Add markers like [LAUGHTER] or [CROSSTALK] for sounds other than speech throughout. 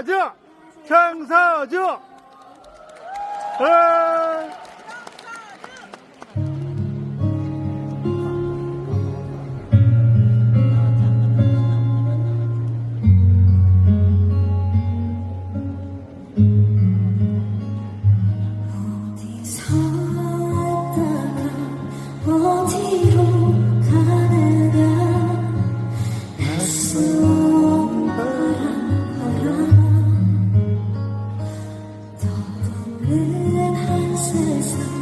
청사주 청사주 떠도는 한 세상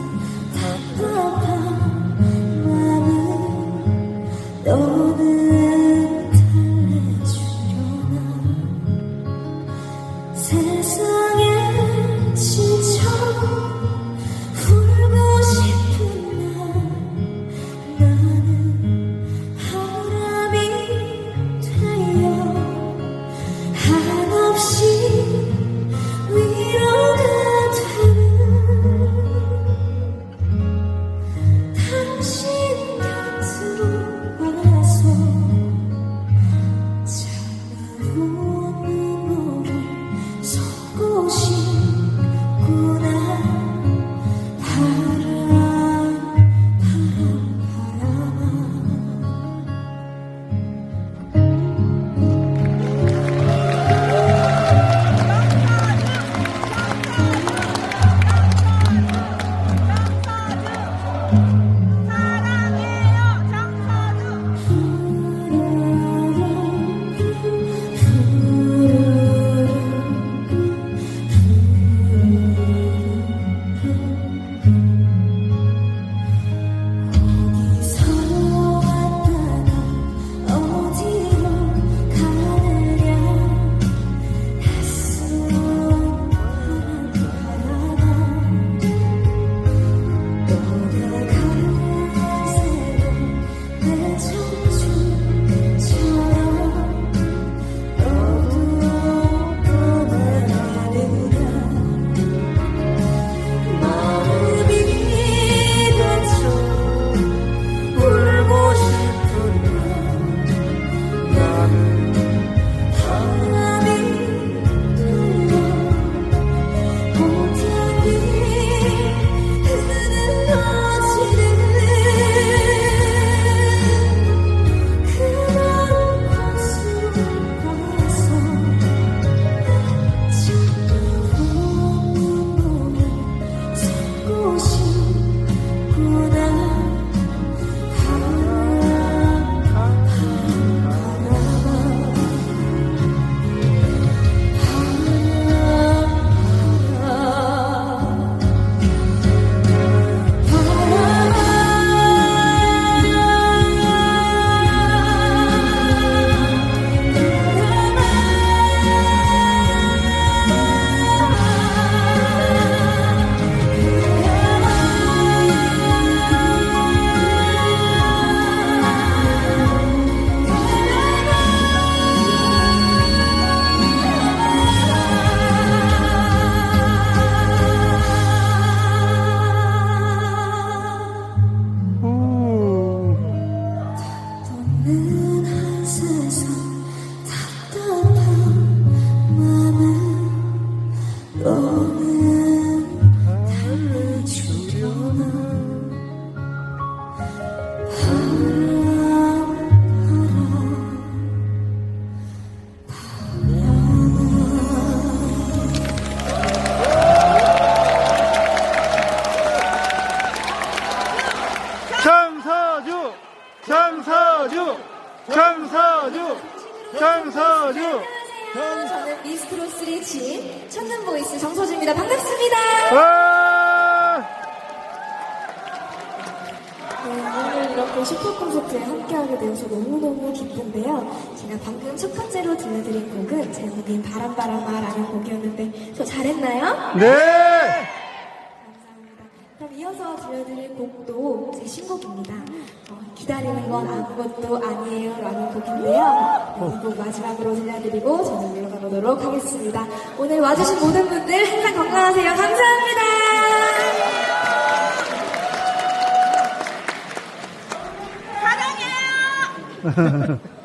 청사주 청사주 저는 미스트로스의 진 천년보이스 정서주입니다 반갑습니다 아, 네, 오늘 이렇게 슈퍼 콘서트에 함께하게 되어서 너무너무 기쁜데요. 제가 방금 첫 번째로 들려드린 곡은 제목인 바람바람아라는 곡이었는데 저 잘했나요? 네. 이어서 들려드릴 곡도 제 신곡입니다. 어, 기다리는 건 아무것도 아니에요 라는 곡인데요. 네, 이곡 마지막으로 들려드리고 저는 물러가 보도록 하겠습니다. 오늘 와주신 모든 분들 항상 건강하세요. 감사합니다. 장서주 [LAUGHS]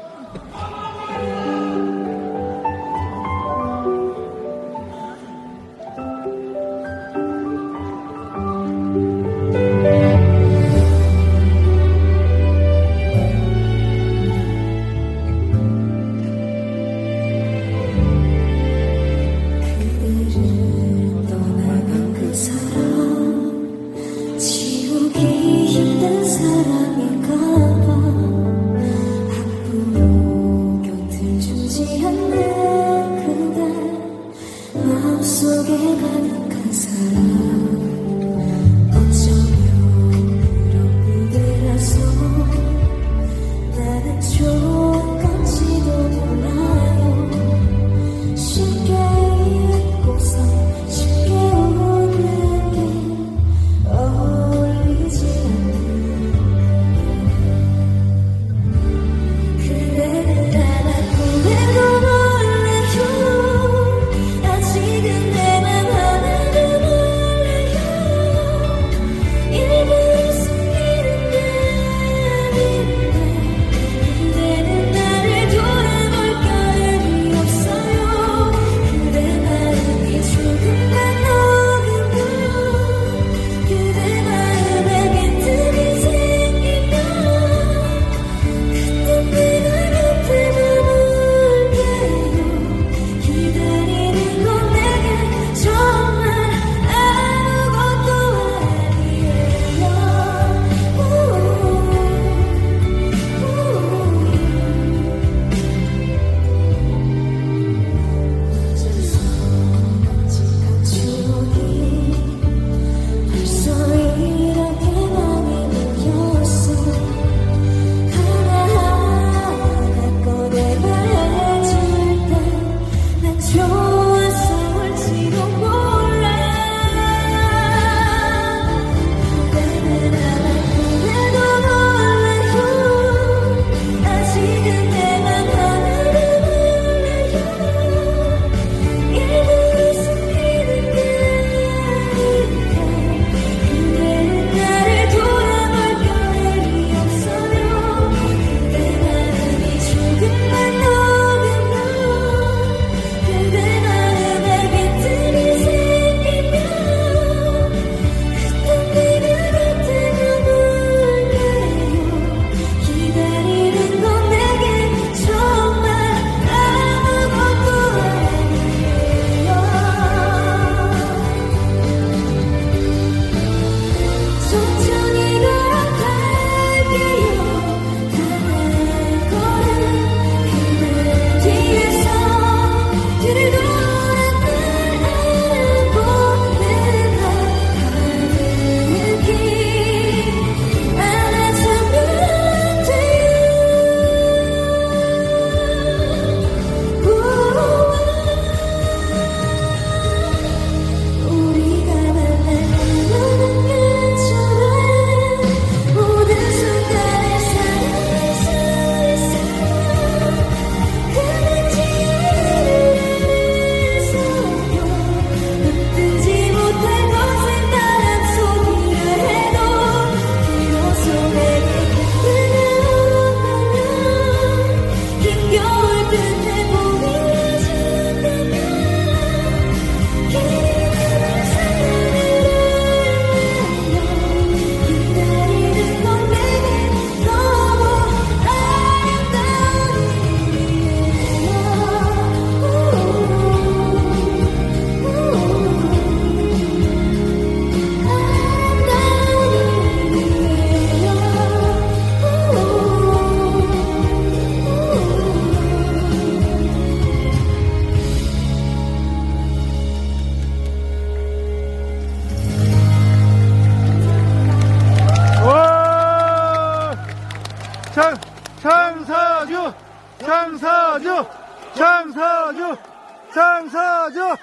장서주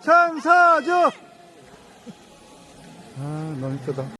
장서주 아 너무 이쁘다